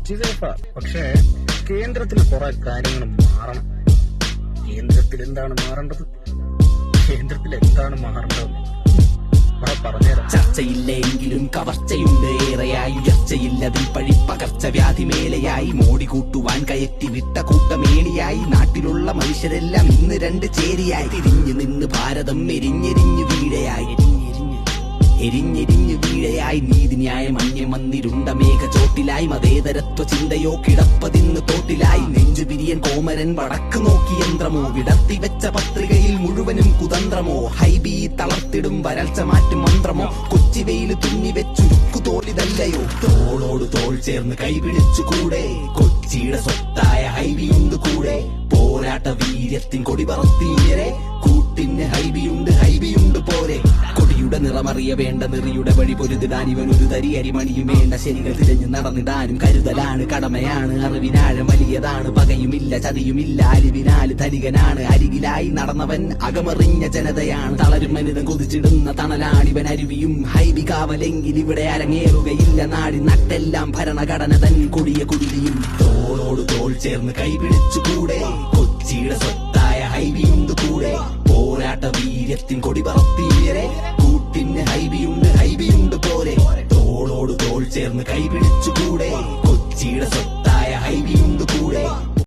സേഫാ പക്ഷേ കേന്ദ്രത്തിൽ കുറെ കാര്യങ്ങൾ മാറണം. കേന്ദ്രത്തിൽ എന്താണ് മാറേണ്ടത് കേന്ദ്രത്തിൽ എന്താണ് മാറേണ്ടത് ചർച്ചയില്ലെങ്കിലും കവർച്ചയുണ്ട് ഏറെയായി ഉയർച്ചയില്ലതിൽ പഴി പകർച്ചവ്യാധി മേലെയായി. മോടി കൂട്ടുവാൻ കയറ്റി വിട്ട കൂട്ടമേളിയായി നാട്ടിലുള്ള മനുഷ്യരെല്ലാം ഇന്ന് രണ്ട് ചേരിയായി. തിരിഞ്ഞു നിന്ന് ഭാരതം എരിഞ്ഞെരിഞ്ഞു വീഴയായി. എരിഞ്ഞെരിഞ്ഞു വീഴയായി നീതിന്യായം അന്യം വന്നിരുണ്ട മേഘചോട്ടിലായി മതേതരത്വ ചിന്തയോ കിടപ്പതിന്ന് തോട്ടിലായി നെഞ്ചു പിരിയൻ കോമരൻ വടക്ക് നോക്കി യന്ത്രമോ വിടത്തി വെച്ച പത്രികയിൽ മുഴുവനും കുതന്ത്രമോ? ഹൈബി തളർത്തിടും വരൾച്ച മാറ്റും മന്ത്രമോ? കൊച്ചി വെയിൽ തുന്നി വെച്ചുരുക്കു തോലിതല്ലയോ തോളോട് തോൾ ചേർന്ന് കൈപിടിച്ചു കൂടെ? കൊച്ചിയുടെ സ്വത്തായ ഹൈബിയുണ്ട് കൂടെ? പോരാട്ട വീര്യത്തിൻ കൊടി പറത്തിയരെ കൊടിയുടെ നിറമറിയ വേണ്ട നിറിയുടെ വഴി പൊരുതിടാൻ ഇവൻ ഒരു തരി അരിമണിയും വേണ്ട ശരികൾ തിരഞ്ഞു നടന്നിടാനും കരുതലാണ്. കടമയാണ് അറിവിനാഴം വലിയതാണ്. പകയുമില്ല ചതിയുമില്ല അലിവിനാല് ധനികനാണ്. അരികിലായി നടന്നവൻ അകമറിഞ്ഞ ജനതയാണ്. തളരും മനിതം കൊതിച്ചിടുന്ന തണലാണിവൻ അരുവിയും. ഹൈബി കാവലെങ്കിൽ ഇവിടെ അരങ്ങേറുകയില്ല. നാടി നട്ടെല്ലാം ഭരണഘടന തൻ കൊടിയ കുടിയും തോളോട് തോൾ ചേർന്ന് കൈപിടിച്ചു കൂടെ. കൊച്ചിയുടെ സ്വത്തായ ഹൈബിയുണ്ട് കൂടെ. പോരാട്ട വീര്യത്തിൻ കൊടി പറത്തിയരെ ചേർന്ന് കൈപിടിച്ചു കൂടെ കൊച്ചിയുടെ കൂടെ